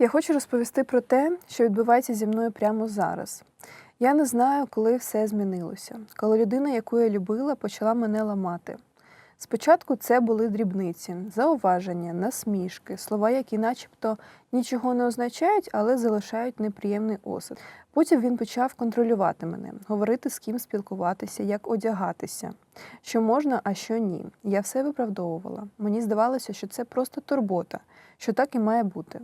Я хочу розповісти про те, що відбувається зі мною прямо зараз. Я не знаю, коли все змінилося, коли людина, яку я любила, почала мене ламати. Спочатку це були дрібниці, зауваження, насмішки, слова, які начебто нічого не означають, але залишають неприємний осад. Потім він почав контролювати мене, говорити з ким спілкуватися, як одягатися, що можна, а що ні. Я все виправдовувала. Мені здавалося, що це просто турбота, що так і має бути.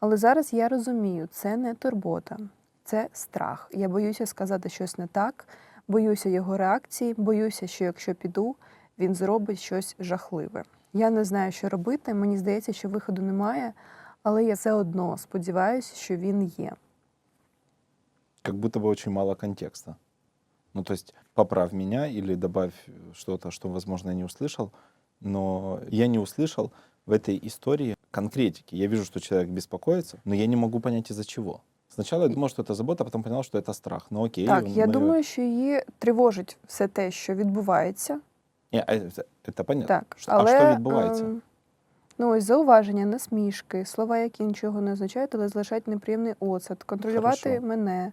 Але зараз я розумію, це не турбота, це страх. Я боюся сказати щось не так, боюся його реакції, боюся, що якщо піду, він зробить щось жахливе. Я не знаю, що робити. Мені здається, що виходу немає, але я все одно сподіваюся, що він є. Как будто бы очень мало контекста. Ну, то есть поправь меня или добавь что-то, что, возможно, я не услышал, но я не услышал в этой истории конкретики. Я вижу, что человек беспокоится, но я не могу понять из-за чего. Сначала я думал, что это забота, а потом понял, что это страх. Ну окей. Так, я мы- думаю, що її тривожить все те, що відбувається. Не, а это, это понятно. Так, Що- але а що відбувається? ем, ну, ось зауваження, насмішки, слова, які нічого не означають, але залишають неприємний осад, контролювати Хорошо. мене.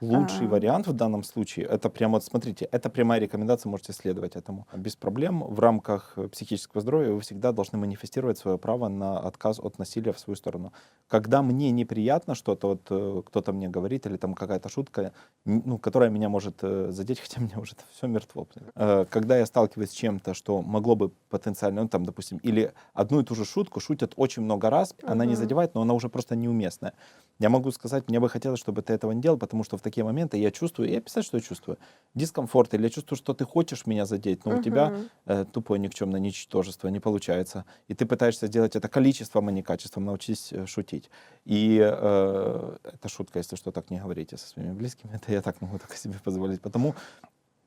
Лучший А. вариант в данном случае, это прямо, вот смотрите, это прямая рекомендация, можете следовать этому. Без проблем в рамках психического здоровья вы всегда должны манифестировать свое право на отказ от насилия в свою сторону. Когда мне неприятно что-то, вот э, кто-то мне говорит, или там какая-то шутка, ну, которая меня может э, задеть, хотя мне уже все мертво. Э, Когда я сталкиваюсь с чем-то, что могло бы потенциально, ну, там, допустим, или одну и ту же шутку шутят очень много раз, она не задевает, но она уже просто неуместная. Я могу сказать, мне бы хотелось, чтобы ты этого не делал, потому что в такие моменты я чувствую, я писать, что я чувствую, дискомфорт, или я чувствую, что ты хочешь меня задеть, но у тебя э, тупое никчемное ничтожество, не получается. И ты пытаешься сделать это количеством, а не качеством, научись э, шутить. И э, это шутка, если что, так не говорите со своими близкими, это я так могу только себе позволить. Потому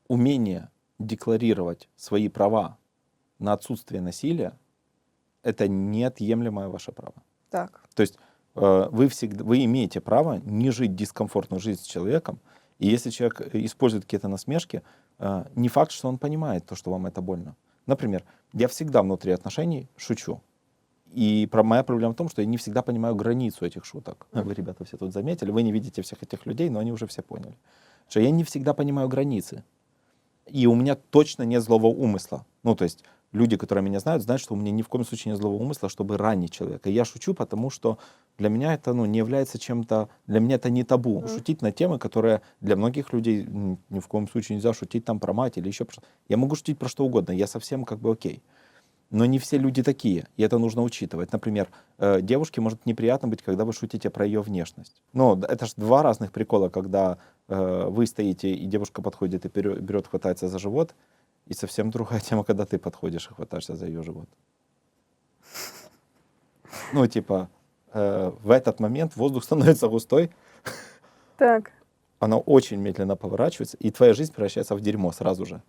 умение декларировать свои права на отсутствие насилия — это неотъемлемое ваше право. Так. То есть вы, всегда, вы имеете право не жить дискомфортную жизнь с человеком, и если человек э, использует какие-то насмешки, э, не факт, что он понимает то, что вам это больно. Например, я всегда внутри отношений шучу. И про, моя проблема в том, что я не всегда понимаю границу этих шуток. Вы, ребята, все тут заметили, вы не видите всех этих людей, но они уже все поняли. Что я не всегда понимаю границы. И у меня точно нет злого умысла. Ну, то есть люди, которые меня знают, знают, что у меня ни в коем случае нет злого умысла, чтобы ранить человека. И я шучу, потому что для меня это ну, не является чем-то, для меня это не табу. Мгм. Шутить на темы, которые для многих людей ни в коем случае нельзя шутить там про мать или еще про что. Я могу шутить про что угодно, я совсем как бы окей. Но не все люди такие, и это нужно учитывать. Например, э, девушке может неприятно быть, когда вы шутите про ее внешность. Д- это же два разных прикола, когда э, вы стоите, и девушка подходит и берет, хватается за живот, и совсем другая тема, когда ты подходишь и хватаешься за ее живот. Ну, типа, э, в этот момент воздух становится густой, Так. она очень медленно поворачивается, и твоя жизнь превращается в дерьмо сразу же.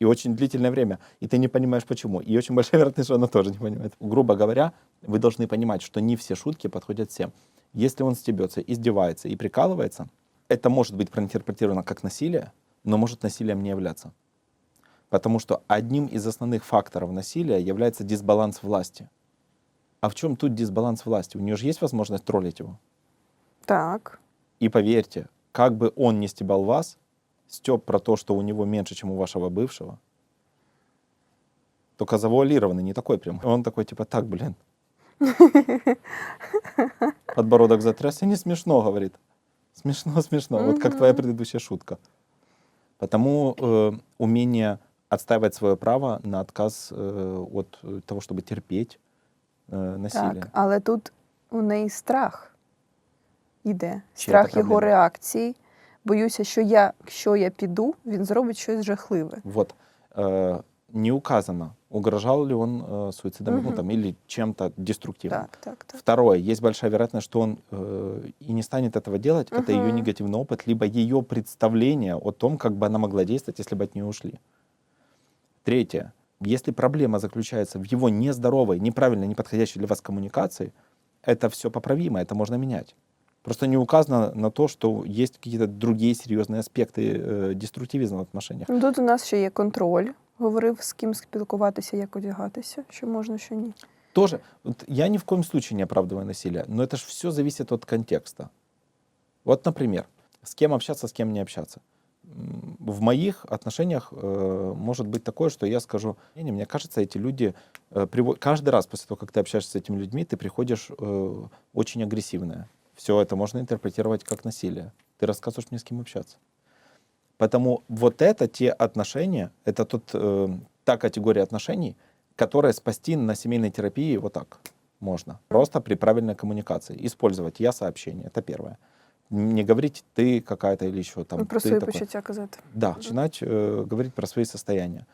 И очень длительное время. И ты не понимаешь, почему. И очень большая вероятность, что она тоже не понимает. Грубо говоря, вы должны понимать, что не все шутки подходят всем. Если он стебется, издевается и прикалывается, это может быть проинтерпретировано как насилие, но может насилием не являться. Потому что одним из основных факторов насилия является дисбаланс власти. А в чем тут дисбаланс власти? У нее же есть возможность троллить его. Так. И поверьте, как бы он не стебал вас, стеб про то, что у него меньше, чем у вашего бывшего, только завуалированный, не такой прям. Он такой, типа, так, блин. Подбородок затрясся, не смешно, говорит. Смешно, смешно. Вот как твоя предыдущая шутка. Потому э, умение отстаивать свое право на отказ э, от э, того, чтобы терпеть э, насилие. Так, але тут у неї страх іде. Чия Страх це його проблема? реакції. Боюся, що я, якщо я піду, він зробить щось жахливе. Вот. Э, не указано, угрожал ли он э, суицидом ну, Мгм. там, или чем-то деструктивным. Так, так, так. Второе, есть большая вероятность, что он э, и не станет этого делать. Это ее Мгм. негативный опыт, либо ее представление о том, как бы она могла действовать, если бы от нее ушли. Третье, если проблема заключается в его нездоровой, неправильной, неподходящей для вас коммуникации, это все поправимо, это можно менять. Просто не указано на то, что есть какие-то другие серьезные аспекты э, деструктивизма в отношениях. Ну, Тут у нас ще є контроль. Говорив, з ким спілкуватися, як одягатися, що можна, що ні. Тоже, вот я ни в коем случае не оправдываю насилие, но это же все зависит от контекста. Вот, например, с кем общаться, с кем не общаться. В моих отношениях э, может быть такое, что я скажу, «Не, не, мне кажется, эти люди э, приво- каждый раз после того, как ты общаешься с этими людьми, ты приходишь э, очень агрессивная. Все это можно интерпретировать как насилие. Ты рассказываешь мне, с кем общаться. Поэтому вот это те отношения, это тот, э, та категория отношений, которая спасти на семейной терапии вот так можно. Просто при правильной коммуникации. Использовать я сообщение. Это первое. Не говорить ты какая-то или еще там. Про такой. почуття казати. Да, начинать э, говорить про свои состояния.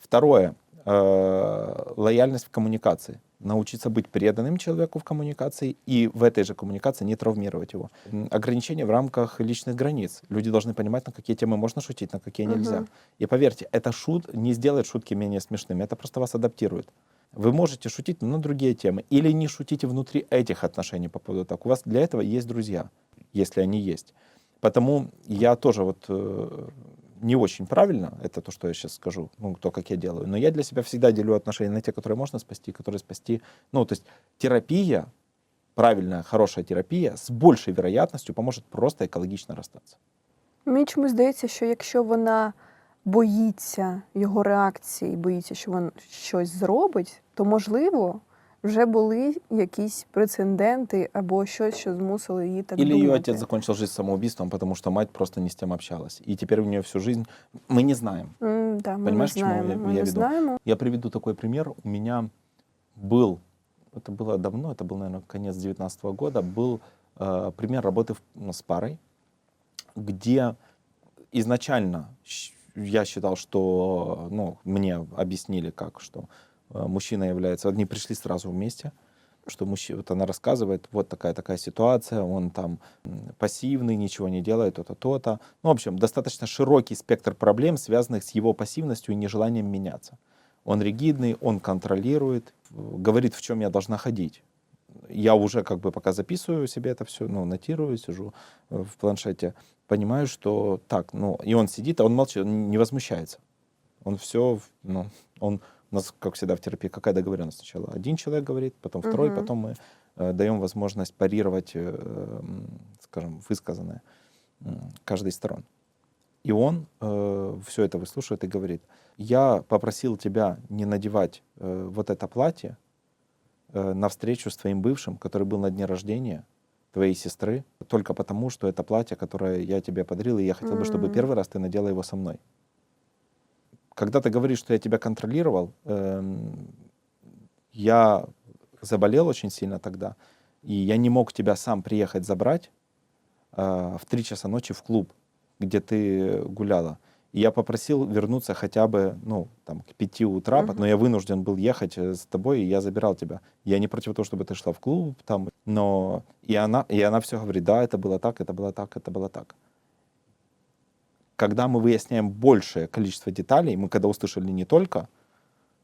Второе. э, лояльность в коммуникации. Научиться быть преданным человеку в коммуникации и в этой же коммуникации не травмировать его. Ограничения в рамках личных границ. Люди должны понимать, на какие темы можно шутить, на какие нельзя. Мгм. И поверьте, это шут не сделает шутки менее смешными, это просто вас адаптирует. Вы можете шутить на другие темы или не шутите внутри этих отношений по поводу так. У вас для этого есть друзья, если они есть. Потому я тоже вот э, не очень правильно, это то, что я сейчас скажу, ну, то, как я делаю, но я для себя всегда делю отношения на те, которые можно спасти, которые спасти. Ну, то есть терапия, правильная, хорошая терапия с большей вероятностью поможет просто экологично расстаться. Мені чомусь здається, що якщо вона боїться його реакції, боїться, що він щось зробить, то можливо вже були якісь прецеденти або щось, що змусило її так Или думати. ее отец закончил жизнь самоубийством, потому что мать просто не с тем общалась. И теперь у нее всю жизнь... Мы не знаем. М, да, ми Понимаешь, не к чему знаємо. я- ми я не веду? знаємо. Я приведу такой пример. У меня был, это было давно, это был, наверное, конец 19 года, был э, пример работы в- ну, с парой, где изначально щ- Я считал, что, ну, мне объяснили как, что э, мужчина является, они пришли сразу вместе, что мужчина, вот она рассказывает, вот такая-такая ситуация, он там пассивный, ничего не делает, то-то, то-то. Ну, в общем, достаточно широкий спектр проблем, связанных с его пассивностью и нежеланием меняться. Он ригидный, он контролирует, э, говорит, в чем я должна ходить. Я уже как бы пока записываю себе это все, ну, нотирую, сижу э, в планшете, понимаю, что так, ну, и он сидит, а он молчит, он не возмущается. Он все, ну, он, у нас, как всегда в терапии, какая договоренность сначала? Один человек говорит, потом второй, Мгм. потом мы э, даем возможность парировать, э, скажем, высказанное м, каждой из сторон. И он все это выслушивает и говорит, я попросил тебя не надевать э, вот это платье э, на встречу с твоим бывшим, который был на дне рождения твоей сестры, только потому, что это платье, которое я тебе подарил, и я хотел бы, чтобы первый раз ты надела его со мной. Когда ты говоришь, что я тебя контролировал, эм, я заболел очень сильно тогда, и я не мог тебя сам приехать забрать э, в 3 часа ночи в клуб, где ты гуляла. И я попросил вернуться хотя бы, ну, там, к 5 утра, Мгм. но я вынужден был ехать э, с тобой, и я забирал тебя. Я не против того, чтобы ты шла в клуб, там, но и она, и она все говорит, да, это было так, это было так, это было так. Когда мы выясняем большее количество деталей, мы когда услышали не только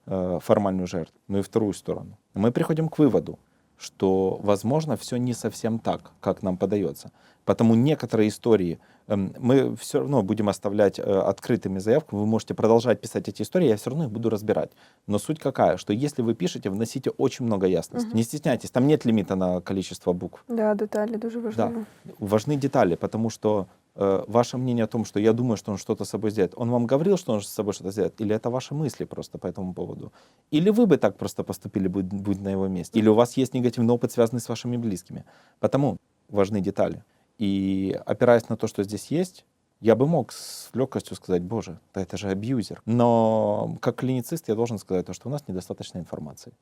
э, формальную жертву, но и вторую сторону, мы приходим к выводу, что, возможно, все не совсем так, как нам подается. Потому некоторые истории эм, мы все равно будем оставлять э, открытыми заявку. Вы можете продолжать писать эти истории, я все равно их буду разбирать. Но суть какая, что если вы пишете, вносите очень много ясности. Мгм. Не стесняйтесь, там нет лимита на количество букв. Да, деталі дуже важливо. Важны детали, потому что э, ваше мнение о том, что я думаю, что он что-то с собой сделает, он вам говорил, что он с собой что-то сделает, или это ваши мысли просто по этому поводу? Или вы бы так просто поступили, будь, будь на его месте? Или у вас есть негативный опыт, связанный с вашими близкими? Потому важны детали. И опираясь на то, что здесь есть, я бы мог с легкостью сказать, боже, да это же абьюзер. Но как клиницист я должен сказать то, что у нас недостаточно информации.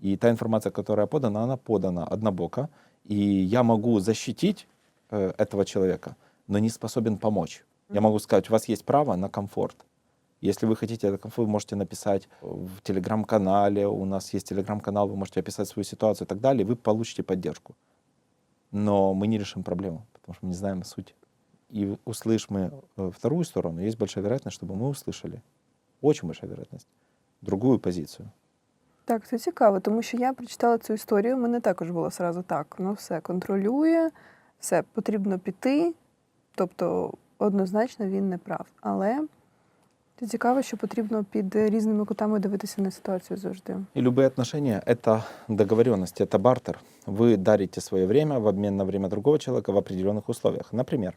И та информация, которая подана, она подана однобоко. И я могу защитить э, этого человека, но не способен помочь. Я могу сказать, у вас есть право на комфорт. Если вы хотите этот комфорт, вы можете написать в телеграм-канале, у нас есть телеграм-канал, вы можете описать свою ситуацию и так далее, и вы получите поддержку. Но мы не решим проблему, потому что мы не знаем суть. И услышь мы э, вторую сторону, есть большая вероятность, чтобы мы услышали, очень большая вероятность, другую позицию. Так, це цікаво, тому що я прочитала цю історію. Мене також було сразу так. Ну, все контролює, все потрібно піти. Тобто, однозначно він не прав. Але Це цікаво, що потрібно під різними кутами дивитися на ситуацію завжди. И любые отношения — это договоренность, это бартер. Вы дарите свое время в обмен на время другого человека в определенных условиях. Например,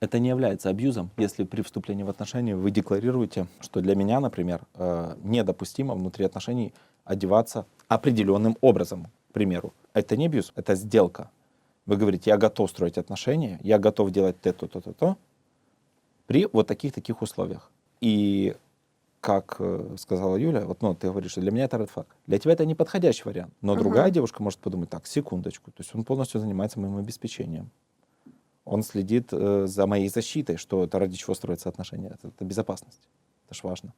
это не является абьюзом, если при вступлении в отношения вы декларируете, что для меня, например, э, недопустимо внутри отношений одеваться определенным образом, к примеру. Это не абьюз, это сделка. вы говорите, я готов строить отношения, я готов делать то-то, то-то, то, при вот таких-таких условиях. И как э, сказала Юля, вот ну, ты говоришь, что для меня это red flag. Для тебя это неподходящий вариант. Но Ага. другая девушка может подумать, так, секундочку, то есть он полностью занимается моим обеспечением. Он следит э, за моей защитой, что это ради чего строятся отношения. Это, это безопасность. Это ж важно.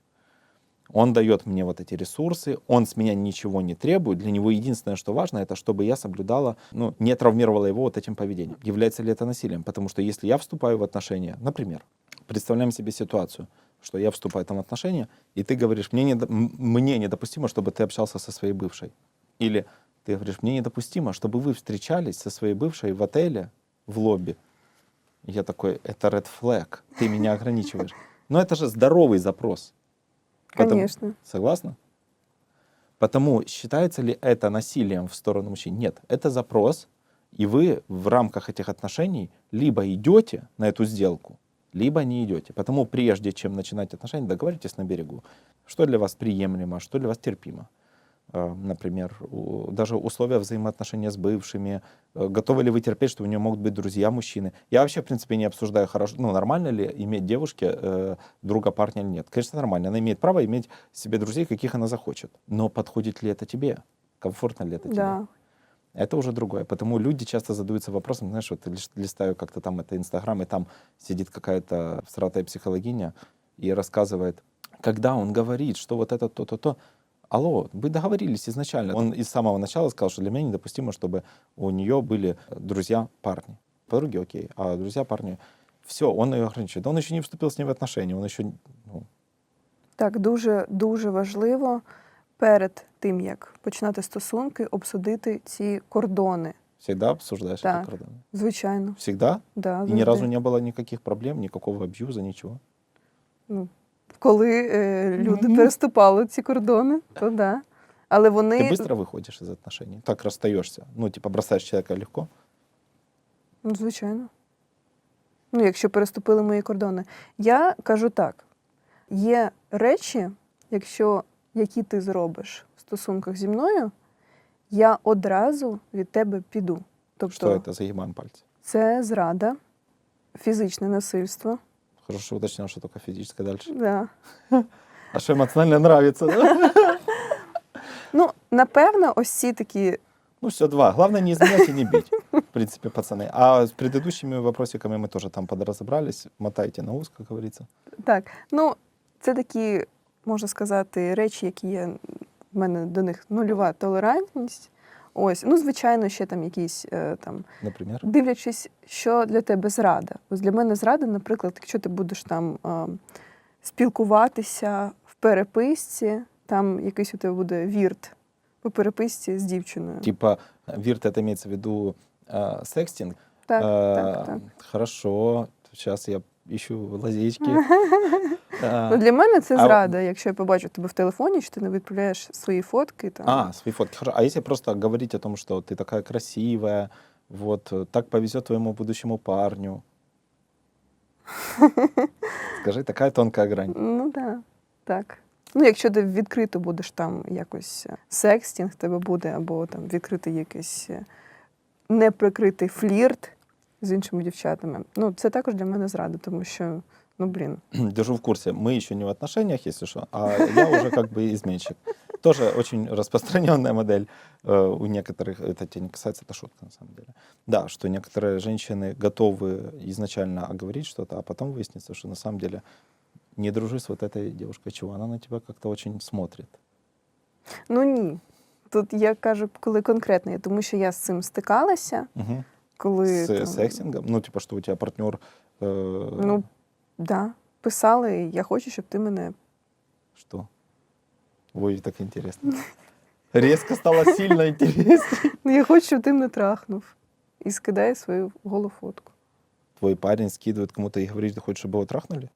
Он дает мне вот эти ресурсы, он с меня ничего не требует. Для него единственное, что важно, это чтобы я соблюдала, ну, не травмировала его вот этим поведением. Является ли это насилием? Потому что если я вступаю в отношения, например, представляем себе ситуацию, что я вступаю там в отношения, и ты говоришь, мне, м- мне недопустимо, чтобы ты общался со своей бывшей. Или ты говоришь, мне недопустимо, чтобы вы встречались со своей бывшей в отеле, в лобби. Я такой, это red flag, ты меня ограничиваешь. Но это же здоровый запрос. Потому- Конечно. Согласна? Потому считается ли это насилием в сторону мужчин? Нет, это запрос, и вы в рамках этих отношений либо идете на эту сделку, либо не идете. Потому прежде чем начинать отношения, договоритесь на берегу, что для вас приемлемо, что для вас терпимо. Э, Например, даже условия взаимоотношения с бывшими, э, готовы ли вы терпеть, что у нее могут быть друзья мужчины. Я вообще, в принципе, не обсуждаю, хорошо, ну, нормально ли иметь девушке э, друга, парня или нет. Конечно, нормально. Она имеет право иметь себе друзей, каких она захочет. Но подходит ли это тебе? Комфортно ли это тебе? Да. Это уже другое. Потому люди часто задаются вопросом, знаешь, вот листаю как-то там это Инстаграм, и там сидит какая-то всратая психологиня и рассказывает, когда он говорит, что вот это то-то, то, алло, вы договорились изначально. Он из самого начала сказал, что для меня недопустимо, чтобы у нее были друзья-парни. Подруги окей, а друзья-парни, все, он ее ограничивает. Он еще не вступил с ней в отношения, он еще, ну, Так, дуже дуже важливо перед тим, як починати стосунки, обсудити ці кордони. всегда обсуждаешь Так. эти кордоны. Звичайно, Всегда? да, И ни завжди. разу не было никаких проблем, никакого абьюза, ничего. Ну, коли е, люди Мгм. переступали ці кордони, то да. Але вони Ты быстро выходишь из отношений, так расстаешься. Ну, типа бросаешь человека легко. Ну, звичайно. Ну, якщо переступили мої кордони. Я кажу так: є речі, якщо які ти зробиш в стосунках зі мною, я одразу від тебе піду. Тобто Что это? Загибаем пальцы. це зрада, фізичне насильство. Хорошо, что уточнил, что только физическое дальше. Да. А что эмоционально нравится, да? Ну, напевно, ось ці такі. Ну, все, два. Главное не изменять и не бить, в принципе, пацаны. А с предыдущими вопросиками мы тоже там подразобрались. Мотайте на ус, как говорится. Так, ну, це такі, можна сказати, речі, які є в мене до них нульова толерантність. Ось, ну, звичайно, ще там якісь е, там Например. дивлячись, що для тебе зрада. Ось для мене зрада, наприклад, якщо ти будеш там е, спілкуватися в переписці, там якийсь у тебе буде вірт по переписці з дівчиною. Типа, вирт, это имеется в виду э, секстинг. Так, Э, так, так. Хорошо. Сейчас я ищу лазейки. Э, Ну, для мене це а- зрада, якщо я побачу тебе в телефоні, що ти не відправляєш свої фотки. Там. А, свои фотки. Хорошо. А если просто говорить о том, что ты такая красивая, вот э, так повезет твоему будущему парню. Скажи, такая тонкая грань. Ну да, так. Ну, якщо ти відкрито будеш там якось е, секстінг в тебе буде, або там відкритий якийсь е, неприкритий флірт з іншими дівчатами. Ну, це також для мене зрада, тому що, ну блін. Держу в курсе. Мы еще не в отношениях, если что, а я уже как бы изменщик. Тоже очень распространенная модель э, у некоторых, это тебя не касается, это шутка на самом деле. Да, что некоторые женщины готовы изначально оговорить что-то, а потом выяснится, что на самом деле не дружи с вот этой девушкой, чего она на тебя как-то очень смотрит. Ну ні. Тут я кажу, коли конкретно, є, тому що я з цим стикалася, Мгм. коли С там, сексингом? Ну, типа, что у тебя партнер... э, ну, да, писали, я хочу, щоб ти мене. Что? Ой, так интересно. Резко стало сильно интересно. Ну, я хочу, щоб ти мене трахнув. І скидає свою голу фотку. Твой парень скидывает кому-то и говорит, ты хочешь, чтобы его трахнули?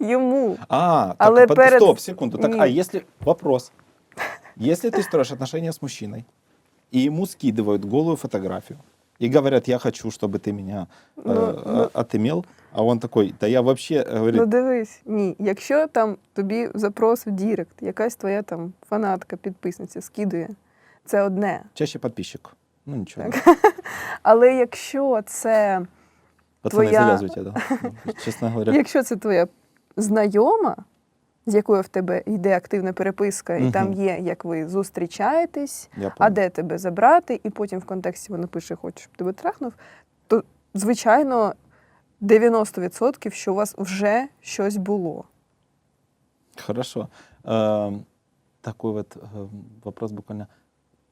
йому. А, так, Але под- перед- стоп, секунду. Так, а Ні. если вопрос? Если ты строишь отношения с мужчиной, и ему скидывают голую фотографию, и говорят, я хочу, чтобы ты меня э, Ну, ну. а- отымел, а он такой, да я вообще, э, говорит, Ну дивись, ні. Якщо там тобі запрос в Дірект, якась твоя там фанатка, підписниця скидує, це одне. чаще подписчик. Ну ничего. Але якщо це, Пацаны, твоя- завязывайте, да. Честно говоря. якщо це твоя знайома, з якою в тебе йде активна переписка, і там Мгм. є, як ви зустрічаєтесь, Я а понял. де тебе забрати, і потім в контексті вона пише, хоче, щоб тебе трахнув, то звичайно 90% що у вас вже щось було. Хорошо. Эм, Такой вот эм, вопрос буквально.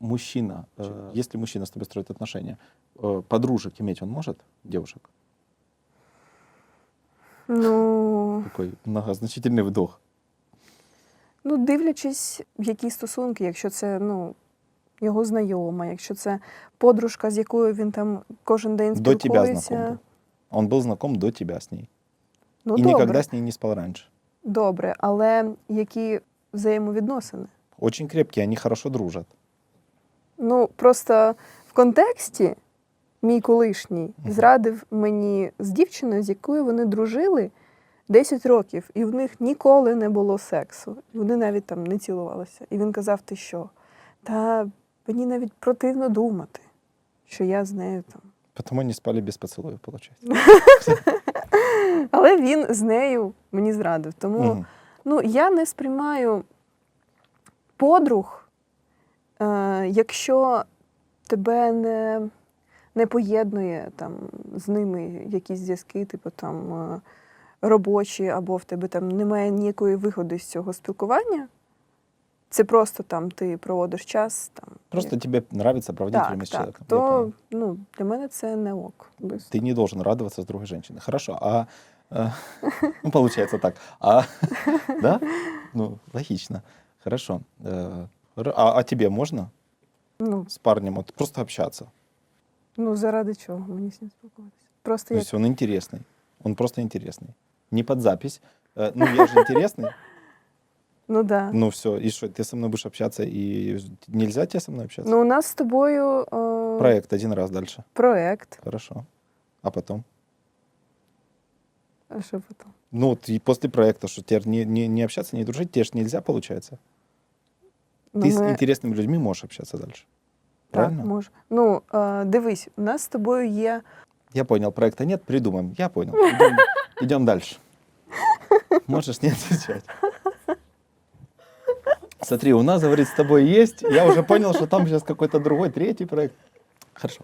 Мужчина, э, если мужчина с тобой строит отношения, э, подружек иметь он может, девушек? Ну, Такой многозначительный вдох. ну дивлячись, які стосунки, якщо це ну, його знайома, якщо це подружка, з якою він там кожен день До тебя спілкується. знаком был. Он был знаком до тебя с ней. Ну, и добре, никогда с ней не спал раньше. добре, але які взаємовідносини? Очень крепкие, они хорошо дружат. Ну, просто в контексті мій колишній зрадив мені з дівчиною, з якою вони дружили 10 років, і в них ніколи не було сексу. Вони навіть там не цілувалися. І він казав: ти що? Та мені навіть противно думати, що я з нею там. Потому они спали без поцелуев, получается. Але він з нею мені зрадив. Тому. Ну, я не сприймаю подруг, е, якщо тебе не, не поєднує там, з ними якісь зв'язки, типу там е, робочі, або в тебе там немає ніякої вигоди з цього спілкування. Це просто там ти проводиш час. Там, Просто як- тебе нравится проводить время так, с так, человеком. я понял. то ну, для мене це не ок. Без- Ты не должен радоваться с другой женщиной. Хорошо, а... э, Ну, получается так. А, да? Ну, логично. Хорошо. Э, хоро- А, а тебе можно Ну, с парнем вот просто общаться? ну, заради чого мені з ним спілкуватися? Просто То як есть он интересный. Он просто интересный. Не под запись. Э, Ну, я же интересный. ну да. Ну, все. И что, ты со мной будешь общаться, и нельзя тебе со мной общаться? Ну, у нас з тобою е, Проект один раз дальше. проект. Хорошо. А потом? А що потім? Ну, вот и после проекта, что теперь не, не, не общаться, не дружить, тебе же нельзя, получается. Ну, Ты с ми- интересными людьми можешь общаться дальше. Так, Правильно? може. Ну, е, дивись, у нас з тобою є. Я понял, проекта нет, придумаем. Я понял. Идем, идем дальше. Можешь не отвечать. Смотри, у нас, говорит, с тобой есть. Я уже понял, что там сейчас какой-то другой, третий проект. Хорошо.